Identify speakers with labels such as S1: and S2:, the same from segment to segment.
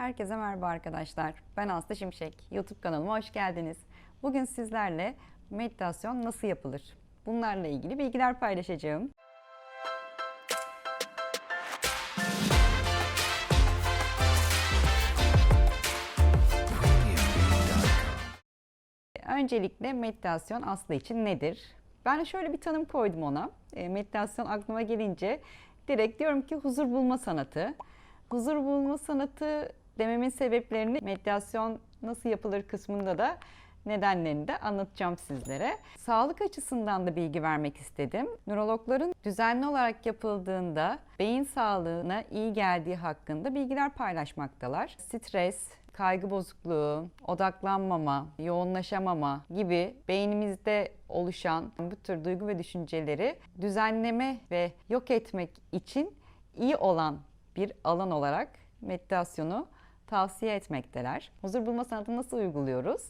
S1: Herkese merhaba arkadaşlar. Ben Aslı Şimşek. YouTube kanalıma hoş geldiniz. Bugün sizlerle meditasyon nasıl yapılır? Bunlarla ilgili bilgiler paylaşacağım. Öncelikle meditasyon Aslı için nedir? Ben şöyle bir tanım koydum ona. E, meditasyon aklıma gelince direkt diyorum ki huzur bulma sanatı. Huzur bulma sanatı dememin sebeplerini meditasyon nasıl yapılır kısmında da nedenlerini de anlatacağım sizlere. Sağlık açısından da bilgi vermek istedim. Nörologların düzenli olarak yapıldığında beyin sağlığına iyi geldiği hakkında bilgiler paylaşmaktalar. Stres, kaygı bozukluğu, odaklanmama, yoğunlaşamama gibi beynimizde oluşan bu tür duygu ve düşünceleri düzenleme ve yok etmek için iyi olan bir alan olarak meditasyonu tavsiye etmekteler. Huzur bulma sanatını nasıl uyguluyoruz?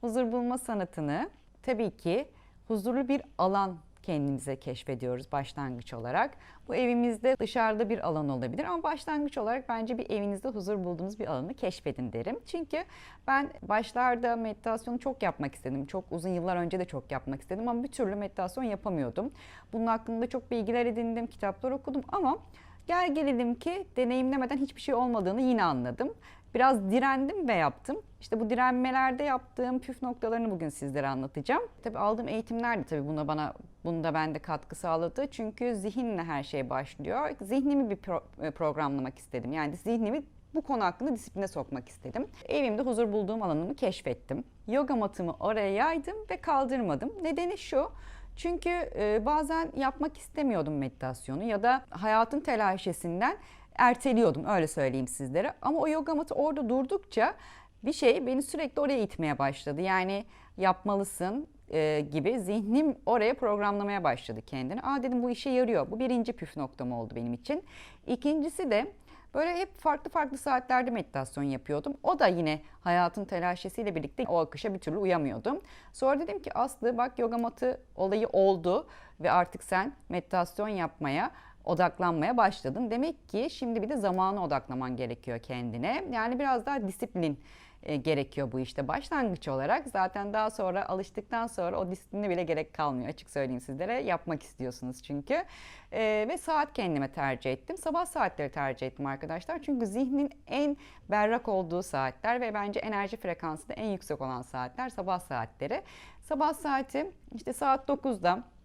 S1: Huzur bulma sanatını tabii ki huzurlu bir alan kendimize keşfediyoruz başlangıç olarak. Bu evimizde dışarıda bir alan olabilir ama başlangıç olarak bence bir evinizde huzur bulduğunuz bir alanı keşfedin derim. Çünkü ben başlarda meditasyonu çok yapmak istedim. Çok uzun yıllar önce de çok yapmak istedim ama bir türlü meditasyon yapamıyordum. Bunun hakkında çok bilgiler edindim, kitaplar okudum ama gel gelelim ki deneyimlemeden hiçbir şey olmadığını yine anladım. Biraz direndim ve yaptım. İşte bu direnmelerde yaptığım püf noktalarını bugün sizlere anlatacağım. Tabii aldığım eğitimler de tabii buna bana bunda bende katkı sağladı. Çünkü zihinle her şey başlıyor. Zihnimi bir pro- programlamak istedim. Yani zihnimi bu konu hakkında disipline sokmak istedim. Evimde huzur bulduğum alanımı keşfettim. Yoga matımı oraya yaydım ve kaldırmadım. Nedeni şu. Çünkü e, bazen yapmak istemiyordum meditasyonu ya da hayatın telaşesinden erteliyordum öyle söyleyeyim sizlere. Ama o yoga matı orada durdukça bir şey beni sürekli oraya itmeye başladı. Yani yapmalısın e, gibi zihnim oraya programlamaya başladı kendini. Aa dedim bu işe yarıyor. Bu birinci püf noktam oldu benim için. İkincisi de Böyle hep farklı farklı saatlerde meditasyon yapıyordum. O da yine hayatın telaşesiyle birlikte o akışa bir türlü uyamıyordum. Sonra dedim ki Aslı bak yoga matı olayı oldu ve artık sen meditasyon yapmaya odaklanmaya başladın. Demek ki şimdi bir de zamana odaklaman gerekiyor kendine. Yani biraz daha disiplin e, gerekiyor bu işte başlangıç olarak. Zaten daha sonra alıştıktan sonra o disipline bile gerek kalmıyor açık söyleyeyim sizlere. Yapmak istiyorsunuz çünkü. E, ve saat kendime tercih ettim. Sabah saatleri tercih ettim arkadaşlar. Çünkü zihnin en berrak olduğu saatler ve bence enerji frekansı da en yüksek olan saatler sabah saatleri. Sabah saati işte saat 9'da e,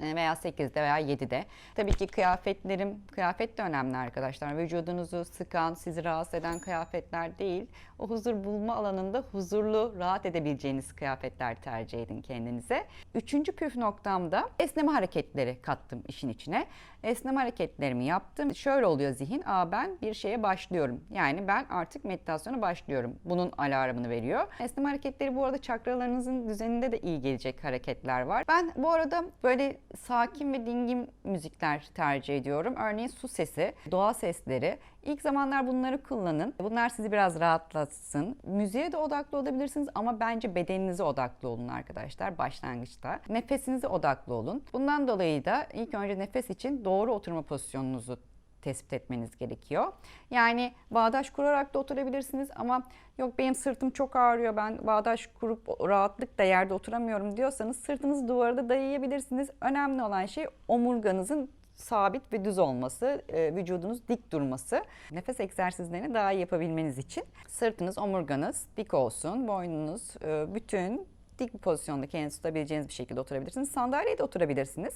S1: veya 8'de veya 7'de. Tabii ki kıyafetlerim, kıyafet de önemli arkadaşlar. Vücudunuzu sıkan, sizi rahatsız eden kıyafetler değil. O huzur bulma alanında huzurlu, rahat edebileceğiniz kıyafetler tercih edin kendinize. Üçüncü püf noktamda esneme hareketleri kattım işin içine. Esneme hareketlerimi yaptım. Şöyle oluyor zihin, aa ben bir şeye başlıyorum. Yani ben artık meditasyona başlıyorum. Bunun alarmını veriyor. Esneme hareketleri bu arada çakralarınızın düzeninde de iyi gelecek hareketler var. Ben bu arada böyle sakin ve dingin müzikler tercih ediyorum. Örneğin su sesi, doğa sesleri. İlk zamanlar bunları kullanın. Bunlar sizi biraz rahatlatsın. Müziğe de odaklı olabilirsiniz ama bence bedeninize odaklı olun arkadaşlar başlangıçta. Nefesinize odaklı olun. Bundan dolayı da ilk önce nefes için doğru oturma pozisyonunuzu tespit etmeniz gerekiyor. Yani bağdaş kurarak da oturabilirsiniz ama yok benim sırtım çok ağrıyor ben bağdaş kurup rahatlıkla yerde oturamıyorum diyorsanız sırtınızı duvara da dayayabilirsiniz. Önemli olan şey omurganızın sabit ve düz olması, e, vücudunuz dik durması. Nefes egzersizlerini daha iyi yapabilmeniz için sırtınız, omurganız dik olsun, boynunuz e, bütün dik bir pozisyonda kendinizi tutabileceğiniz bir şekilde oturabilirsiniz. Sandalyede oturabilirsiniz.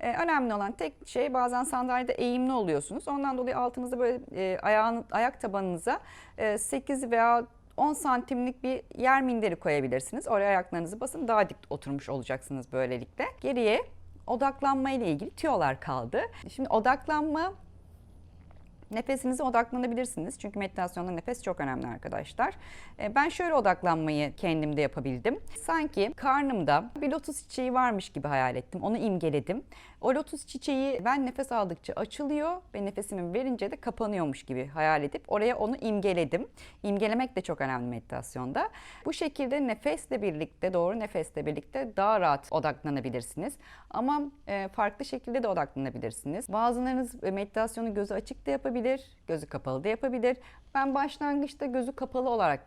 S1: Ee, önemli olan tek şey bazen sandalyede eğimli oluyorsunuz. Ondan dolayı altınızda böyle e, ayağın, ayak tabanınıza e, 8 veya 10 santimlik bir yer minderi koyabilirsiniz. Oraya ayaklarınızı basın daha dik oturmuş olacaksınız böylelikle. Geriye odaklanma ile ilgili tüyolar kaldı. Şimdi odaklanma Nefesinize odaklanabilirsiniz. Çünkü meditasyonda nefes çok önemli arkadaşlar. E, Ben şöyle odaklanmayı kendimde yapabildim. Sanki karnımda bir lotus çiçeği varmış gibi hayal ettim. Onu imgeledim. O lotus çiçeği ben nefes aldıkça açılıyor ve nefesimi verince de kapanıyormuş gibi hayal edip oraya onu imgeledim. İmgelemek de çok önemli meditasyonda. Bu şekilde nefesle birlikte, doğru nefesle birlikte daha rahat odaklanabilirsiniz. Ama e, farklı şekilde de odaklanabilirsiniz. Bazılarınız e, meditasyonu gözü açık da yapabilir, gözü kapalı da yapabilir. Ben başlangıçta gözü kapalı olarak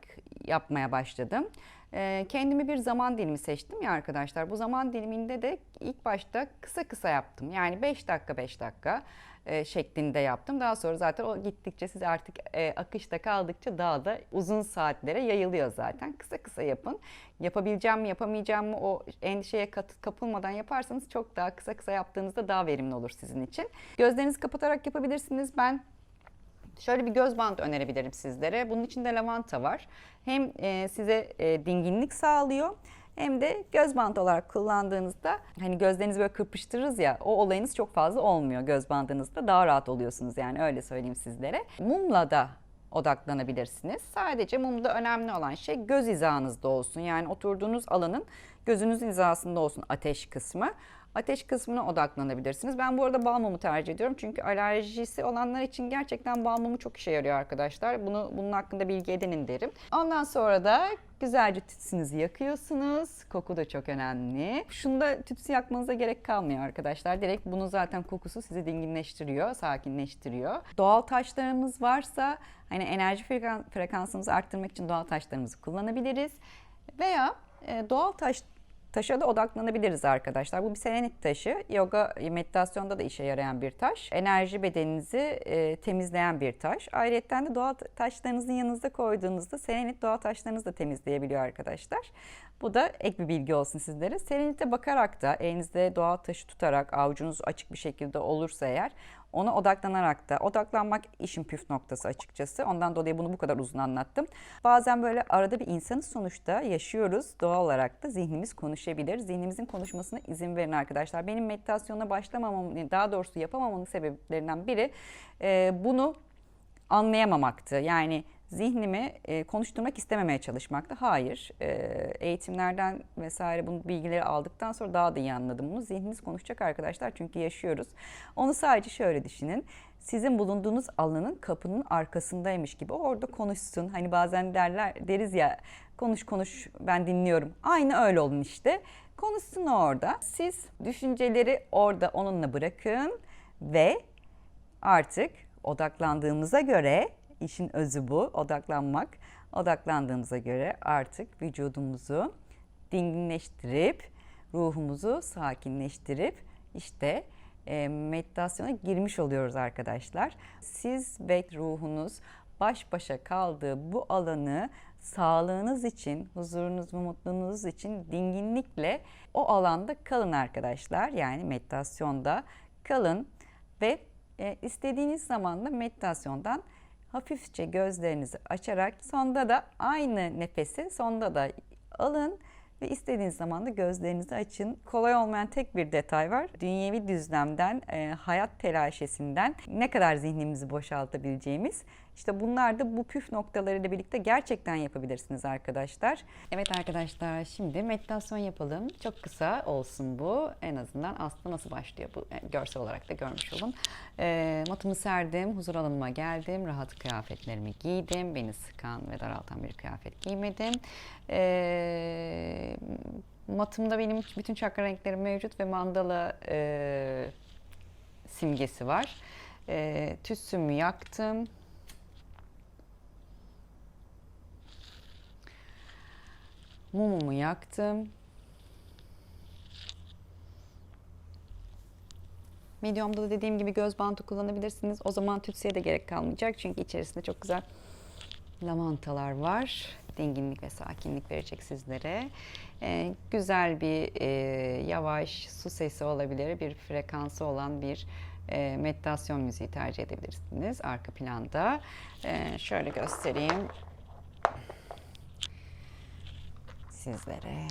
S1: yapmaya başladım. E, kendime bir zaman dilimi seçtim ya arkadaşlar. Bu zaman diliminde de ilk başta kısa kısa yaptım. Yani 5 dakika 5 dakika e, şeklinde yaptım. Daha sonra zaten o gittikçe siz artık e, akışta kaldıkça daha da uzun saatlere yayılıyor zaten. Kısa kısa yapın. Yapabileceğim mi yapamayacağım mı o endişeye kapılmadan yaparsanız çok daha kısa kısa yaptığınızda daha verimli olur sizin için. Gözlerinizi kapatarak yapabilirsiniz. Ben Şöyle bir göz bandı önerebilirim sizlere. Bunun içinde lavanta var. Hem e, size e, dinginlik sağlıyor hem de göz bandı olarak kullandığınızda hani gözlerinizi böyle kırpıştırırız ya o olayınız çok fazla olmuyor göz bandınızda daha rahat oluyorsunuz yani öyle söyleyeyim sizlere. Mumla da odaklanabilirsiniz. Sadece mumda önemli olan şey göz hizanızda olsun. Yani oturduğunuz alanın gözünüzün hizasında olsun ateş kısmı. Ateş kısmına odaklanabilirsiniz. Ben bu arada bal tercih ediyorum. Çünkü alerjisi olanlar için gerçekten bal mumu çok işe yarıyor arkadaşlar. Bunu bunun hakkında bilgi edinin derim. Ondan sonra da güzelce tütsünüzü yakıyorsunuz. Koku da çok önemli. Şunda tütsü yakmanıza gerek kalmıyor arkadaşlar. Direkt bunun zaten kokusu sizi dinginleştiriyor, sakinleştiriyor. Doğal taşlarımız varsa hani enerji frekansımızı arttırmak için doğal taşlarımızı kullanabiliriz. Veya e, doğal taş taşa da odaklanabiliriz arkadaşlar. Bu bir selenit taşı. Yoga meditasyonda da işe yarayan bir taş. Enerji bedeninizi e, temizleyen bir taş. Ayrıca de doğal taşlarınızın yanınızda koyduğunuzda selenit doğal taşlarınızı da temizleyebiliyor arkadaşlar. Bu da ek bir bilgi olsun sizlere. Selenite bakarak da elinizde doğal taşı tutarak avucunuz açık bir şekilde olursa eğer ona odaklanarak da odaklanmak işin püf noktası açıkçası. Ondan dolayı bunu bu kadar uzun anlattım. Bazen böyle arada bir insanı sonuçta yaşıyoruz. Doğal olarak da zihnimiz konuşabilir. Zihnimizin konuşmasına izin verin arkadaşlar. Benim meditasyona başlamamam, daha doğrusu yapamamamın sebeplerinden biri bunu anlayamamaktı. Yani zihnimi e, konuşturmak istememeye çalışmakta. Hayır, e, eğitimlerden vesaire bu bilgileri aldıktan sonra daha da iyi anladım bunu. Zihniniz konuşacak arkadaşlar çünkü yaşıyoruz. Onu sadece şöyle düşünün. Sizin bulunduğunuz alanın kapının arkasındaymış gibi orada konuşsun. Hani bazen derler deriz ya konuş konuş ben dinliyorum. Aynı öyle olun işte. Konuşsun orada. Siz düşünceleri orada onunla bırakın ve artık odaklandığımıza göre İşin özü bu. Odaklanmak. Odaklandığımıza göre artık vücudumuzu dinginleştirip ruhumuzu sakinleştirip işte e, meditasyona girmiş oluyoruz arkadaşlar. Siz ve ruhunuz baş başa kaldığı bu alanı sağlığınız için, huzurunuz ve mutluluğunuz için dinginlikle o alanda kalın arkadaşlar. Yani meditasyonda kalın ve e, istediğiniz zaman da meditasyondan hafifçe gözlerinizi açarak sonda da aynı nefesi sonda da alın ve istediğiniz zaman da gözlerinizi açın. Kolay olmayan tek bir detay var. Dünyevi düzlemden, e, hayat telaşesinden ne kadar zihnimizi boşaltabileceğimiz. İşte bunlar da bu püf noktalarıyla birlikte gerçekten yapabilirsiniz arkadaşlar. Evet arkadaşlar şimdi meditasyon yapalım. Çok kısa olsun bu. En azından aslında nasıl başlıyor bu görsel olarak da görmüş olun. E, matımı serdim, huzur alanıma geldim, rahat kıyafetlerimi giydim. Beni sıkan ve daraltan bir kıyafet giymedim. E, matımda benim bütün çakra renklerim mevcut ve mandala e, simgesi var. E, tütsümü yaktım. Mumumu yaktım. Medium'da da dediğim gibi göz bantı kullanabilirsiniz. O zaman tütsüye de gerek kalmayacak. Çünkü içerisinde çok güzel lavantalar var. Dinginlik ve sakinlik verecek sizlere. Ee, güzel bir e, yavaş su sesi olabilir. Bir frekansı olan bir e, meditasyon müziği tercih edebilirsiniz arka planda. E, şöyle göstereyim sizlere.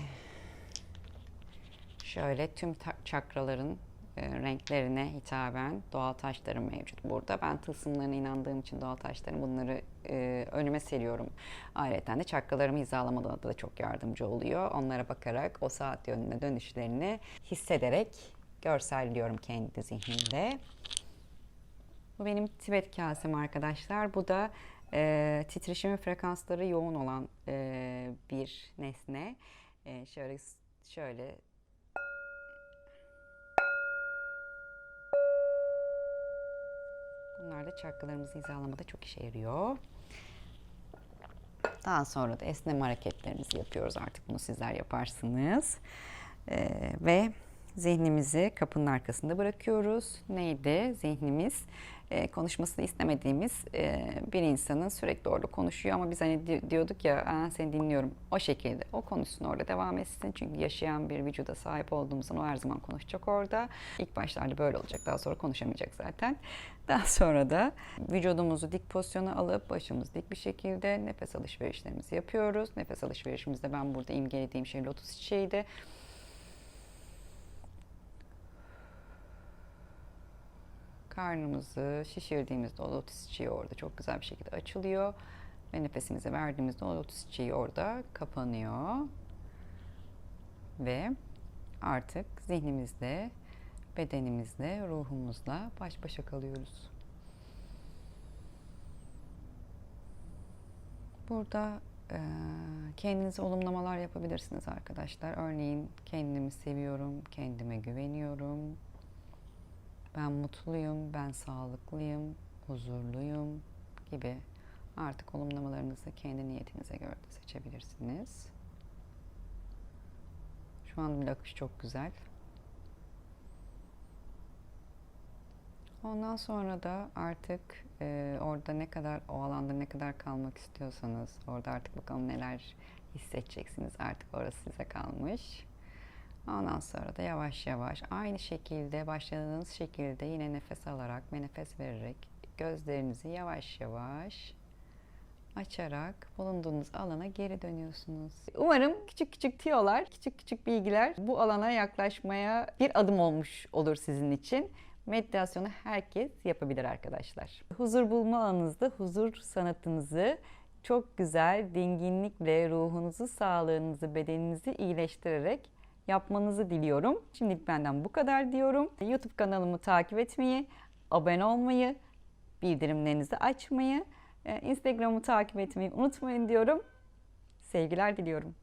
S1: Şöyle tüm çakraların e, renklerine hitaben doğal taşlarım mevcut burada. Ben tılsımlarına inandığım için doğal taşların bunları e, önüme seriyorum. Ayrıca de çakralarımı hizalamada da çok yardımcı oluyor. Onlara bakarak o saat yönüne dönüşlerini hissederek görselliyorum kendi zihnimde. Bu benim Tibet kasem arkadaşlar. Bu da e, titreşimi frekansları yoğun olan e, bir nesne. E, şöyle şöyle Bunlar da çakralarımızı hizalamada çok işe yarıyor. Daha sonra da esneme hareketlerimizi yapıyoruz. Artık bunu sizler yaparsınız. Ee, ve zihnimizi kapının arkasında bırakıyoruz. Neydi zihnimiz? Ee, konuşmasını istemediğimiz e, bir insanın sürekli orada konuşuyor ama biz hani di- diyorduk ya "Aa, seni dinliyorum. O şekilde o konuşsun orada devam etsin. Çünkü yaşayan bir vücuda sahip olduğumuzdan o her zaman konuşacak orada. İlk başlarda böyle olacak. Daha sonra konuşamayacak zaten. Daha sonra da vücudumuzu dik pozisyona alıp başımız dik bir şekilde nefes alışverişlerimizi yapıyoruz. Nefes alışverişimizde ben burada imgelediğim şey lotus çiçeğiydi. Karnımızı şişirdiğimizde o lotus çiçeği orada çok güzel bir şekilde açılıyor. Ve nefesimizi verdiğimizde o lotus çiçeği orada kapanıyor. Ve artık zihnimizde, bedenimizle, ruhumuzla baş başa kalıyoruz. Burada kendinize olumlamalar yapabilirsiniz arkadaşlar. Örneğin kendimi seviyorum, kendime güveniyorum, ben mutluyum, ben sağlıklıyım, huzurluyum gibi artık olumlamalarınızı kendi niyetinize göre de seçebilirsiniz. Şu an bile akış çok güzel. Ondan sonra da artık e, orada ne kadar o alanda ne kadar kalmak istiyorsanız orada artık bakalım neler hissedeceksiniz artık orası size kalmış. Ondan sonra da yavaş yavaş aynı şekilde başladığınız şekilde yine nefes alarak ve nefes vererek gözlerinizi yavaş yavaş açarak bulunduğunuz alana geri dönüyorsunuz. Umarım küçük küçük tiyolar, küçük küçük bilgiler bu alana yaklaşmaya bir adım olmuş olur sizin için. Meditasyonu herkes yapabilir arkadaşlar. Huzur bulma alanınızda huzur sanatınızı çok güzel, dinginlikle ruhunuzu, sağlığınızı, bedeninizi iyileştirerek yapmanızı diliyorum. Şimdilik benden bu kadar diyorum. YouTube kanalımı takip etmeyi, abone olmayı, bildirimlerinizi açmayı, e, Instagram'ı takip etmeyi unutmayın diyorum. Sevgiler diliyorum.